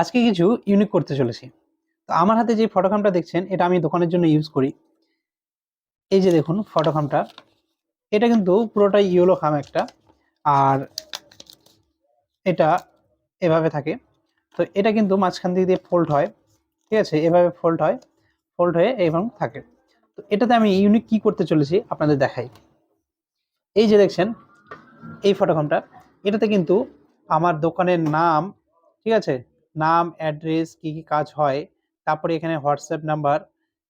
আজকে কিছু ইউনিক করতে চলেছি। তো আমার হাতে যে ফটোখামটা দেখছেন, এটা আমি দোকানের জন্য ইউজ করি। এই যে দেখুন ফটোখামটা এটা কিন্তু পুরোটাই ইয়েলো খাম একটা, আর এটা এভাবে থাকে। তো এটা কিন্তু মাঝখান দিক দিয়ে ফোল্ড হয়, ঠিক আছে? এভাবে ফোল্ড হয় ফোল্ড হয়ে এবং থাকে। তো এটাতে আমি ইউনিক কি করতে চলেছি আপনাদের দেখাই। এই যে দেখছেন, এই ফটোখামটা এটাতে কিন্তু আমার দোকানের নাম, ঠিক আছে? নাম অ্যাড্রেস কি কি কাজ হয়, তারপরে এখানে হোয়াটসঅ্যাপ নাম্বার,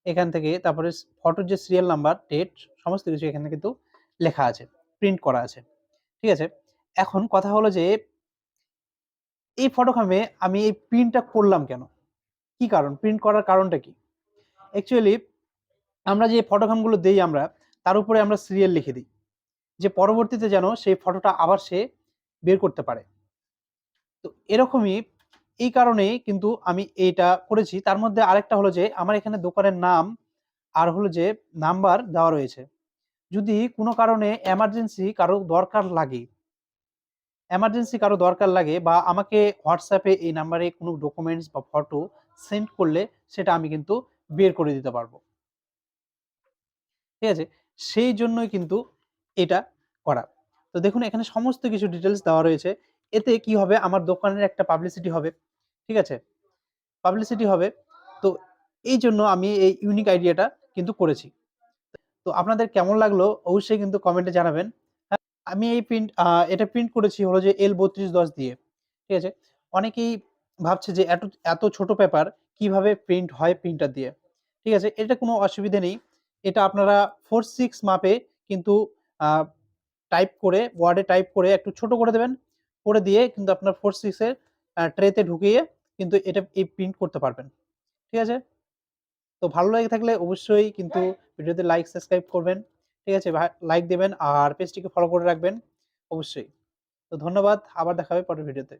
এখান থেকে তারপরে ফটোর যে সিরিয়াল নাম্বার ডেট সমস্ত কিছু এখানে কিন্তু লেখা আছে প্রিন্ট করা আছে, ঠিক আছে? এখন কথা হলো যে, এই ফটোখামে আমি এই প্রিন্টটা করলাম কেন? কি কারণ? প্রিন্ট করার কারণটা কি? অ্যাকচুয়ালি আমরা যে ফটোখামগুলো দেই আমরা, তার উপরে আমরা সিরিয়াল লিখে দিই, যে পরবর্তীতে যেন সেই ফটোটা আবার সে বের করতে পারে। তো এরকমই এই কারণেই কিন্তু আমি এইটা করেছি। তার মধ্যে আরেকটা হলো যে, আমার এখানে দোকানের নাম আর হলো যে, নাম্বার দেওয়া রয়েছে। যদি কোনো কারণে এমার্জেন্সি কারও দরকার লাগে এমার্জেন্সি কারও দরকার লাগে বা আমাকে হোয়াটসঅ্যাপে এই নাম্বারে কোনো ডকুমেন্টস বা ফটো সেন্ড করলে সেটা আমি কিন্তু বের করে দিতে পারব। ঠিক আছে? সেই জন্যই কিন্তু এটা করা। তো দেখুন, এখানে সমস্ত কিছু ডিটেলস দেওয়া রয়েছে। এতে কি হবে? আমার দোকানের একটা পাবলিসিটি হবে। ঠিক আছে? পাবলিসিটি হবে। তো এই জন্য আমি এই ইউনিক আইডিয়াটা কিন্তু করেছি। তো আপনাদের কেমন লাগল অবশ্যই কিন্তু কমেন্টে জানাবেন। হ্যাঁ, আমি এই প্রিন্ট এটা প্রিন্ট করেছি হলো যে এল বত্রিশ দশ দিয়ে। ঠিক আছে? অনেকেই ভাবছে যে এত এত ছোট পেপার কীভাবে প্রিন্ট হয় প্রিন্টার দিয়ে? ঠিক আছে? এটা কোনো অসুবিধে নেই। এটা আপনারা ফোর সিক্স মাপে কিন্তু টাইপ করে ওয়ার্ডে টাইপ করে একটু ছোট করে দেবেন। করে দিয়ে কিন্তু আপনার ফোর সিক্সের ট্রেতে ঢুকিয়ে কিন্তু এটা এই প্রিন্ট করতে পারবেন। ঠিক আছে? তো ভালো লাগে থাকলে অবশ্যই কিন্তু ভিডিওতে লাইক সাবস্ক্রাইব করবেন। ঠিক আছে? লাইক দেবেন আর পেজটিকে ফলো করে রাখবেন অবশ্যই। তো ধন্যবাদ। আবার দেখা হবে পরের ভিডিওতে।